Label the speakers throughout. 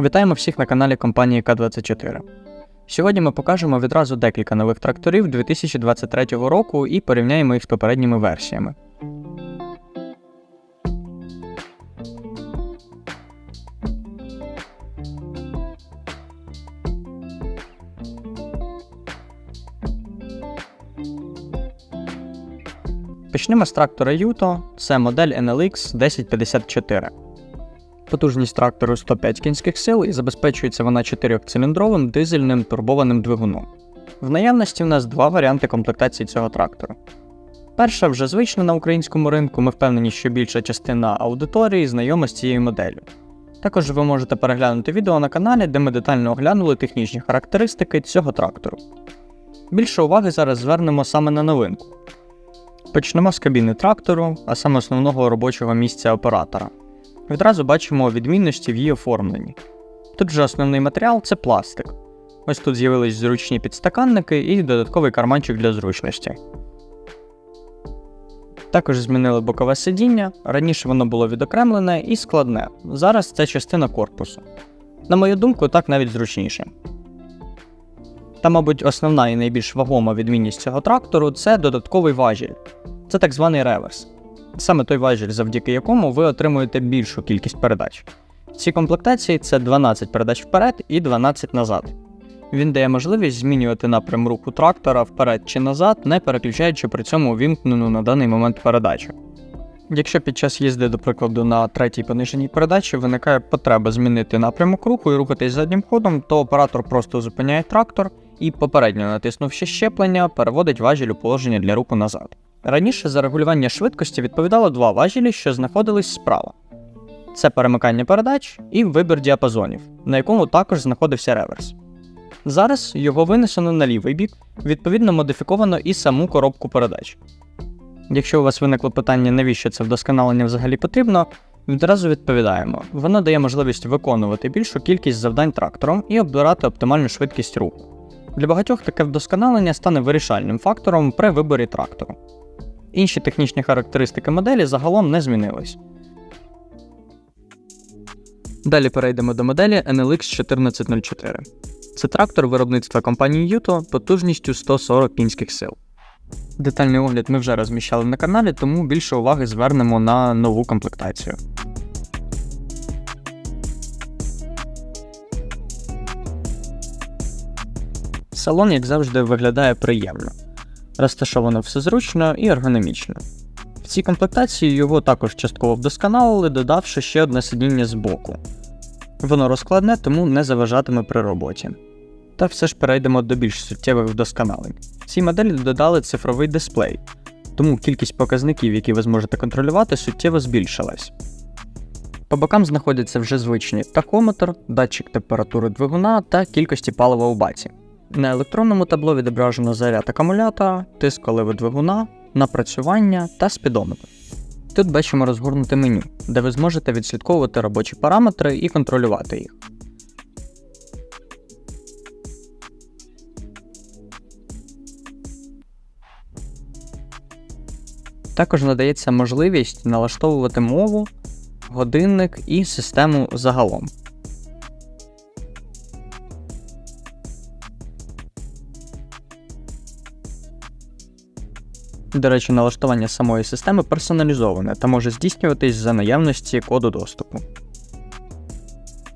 Speaker 1: Вітаємо всіх на каналі компанії К24. Сьогодні ми покажемо відразу декілька нових тракторів 2023 року і порівняємо їх з попередніми версіями. Почнемо з трактора Юто, це модель NLX 1054. Потужність трактору 105 кінських сил і забезпечується вона 4-циліндровим дизельним турбованим двигуном. В наявності в нас два варіанти комплектації цього трактора. Перша вже звична на українському ринку, ми впевнені, що більша частина аудиторії знайома з цією моделлю. Також ви можете переглянути відео на каналі, де ми детально оглянули технічні характеристики цього трактору. Більше уваги зараз звернемо саме на новинку. Почнемо з кабіни трактору, а саме основного робочого місця оператора. Відразу бачимо відмінності в її оформленні. Тут же основний матеріал це пластик. Ось тут з'явились зручні підстаканники і додатковий карманчик для зручності. Також змінили бокове сидіння, раніше воно було відокремлене і складне. Зараз це частина корпусу. На мою думку, так навіть зручніше. Та, мабуть, основна і найбільш вагома відмінність цього трактору це додатковий важіль. Це так званий реверс. Саме той важіль, завдяки якому ви отримуєте більшу кількість передач. В цій комплектації це 12 передач вперед і 12 назад. Він дає можливість змінювати напрям руху трактора вперед чи назад, не переключаючи при цьому увімкнену на даний момент передачу. Якщо під час їзди, до прикладу, на третій пониженій передачі виникає потреба змінити напрямок руху і рухатись заднім ходом, то оператор просто зупиняє трактор і, попередньо натиснувши щеплення, переводить важіль у положення для руху назад. Раніше за регулювання швидкості відповідало два важелі, що знаходились справа. Це перемикання передач і вибір діапазонів, на якому також знаходився реверс. Зараз його винесено на лівий бік, відповідно модифіковано і саму коробку передач. Якщо у вас виникло питання, навіщо це вдосконалення взагалі потрібно, відразу відповідаємо: воно дає можливість виконувати більшу кількість завдань трактором і обирати оптимальну швидкість руху. Для багатьох таке вдосконалення стане вирішальним фактором при виборі трактору. Інші технічні характеристики моделі загалом не змінились. Далі перейдемо до моделі NLX 1404. Це трактор виробництва компанії Юто потужністю 140 кінських сил. Детальний огляд ми вже розміщали на каналі, тому більше уваги звернемо на нову комплектацію. Салон, як завжди, виглядає приємно. Розташовано все зручно і ергономічно. В цій комплектації його також частково вдосконалили, додавши ще одне сидіння збоку. Воно розкладне, тому не заважатиме при роботі. Та все ж перейдемо до більш суттєвих вдосконалень. В цій моделі додали цифровий дисплей, тому кількість показників, які ви зможете контролювати, суттєво збільшилась. По бокам знаходяться вже звичні тахометр, датчик температури двигуна та кількості палива у баці. На електронному табло відображено заряд акумулятора, тиск коливи двигуна, напрацювання та спідометр. Тут бачимо розгорнуте меню, де ви зможете відслідковувати робочі параметри і контролювати їх. Також надається можливість налаштовувати мову, годинник і систему загалом. До речі, налаштування самої системи персоналізоване та може здійснюватись за наявності коду доступу.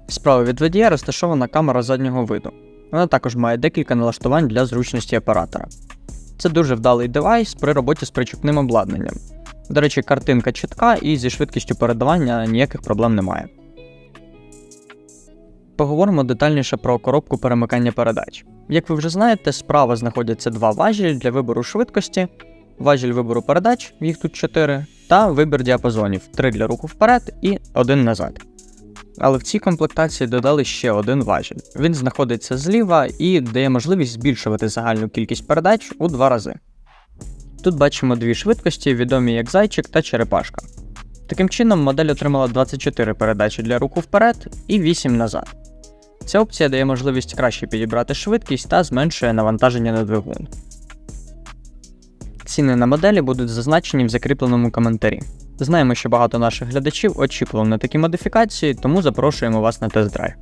Speaker 1: Справа від водія розташована камера заднього виду. Вона також має декілька налаштувань для зручності оператора. Це дуже вдалий девайс при роботі з причіпним обладнанням. До речі, картинка чітка і зі швидкістю передавання ніяких проблем немає. Поговоримо детальніше про коробку перемикання передач. Як ви вже знаєте, справа знаходяться два важелі для вибору швидкості, важіль вибору передач, їх тут 4, та вибір діапазонів 3 для руху вперед і 1 назад. Але в цій комплектації додали ще один важіль. Він знаходиться зліва і дає можливість збільшувати загальну кількість передач у два рази. Тут бачимо дві швидкості, відомі як зайчик та черепашка. Таким чином, модель отримала 24 передачі для руху вперед і 8 назад. Ця опція дає можливість краще підібрати швидкість та зменшує навантаження на двигун. Ціни на моделі будуть зазначені в закріпленому коментарі. Знаємо, що багато наших глядачів очікували на такі модифікації, тому запрошуємо вас на тест-драйв.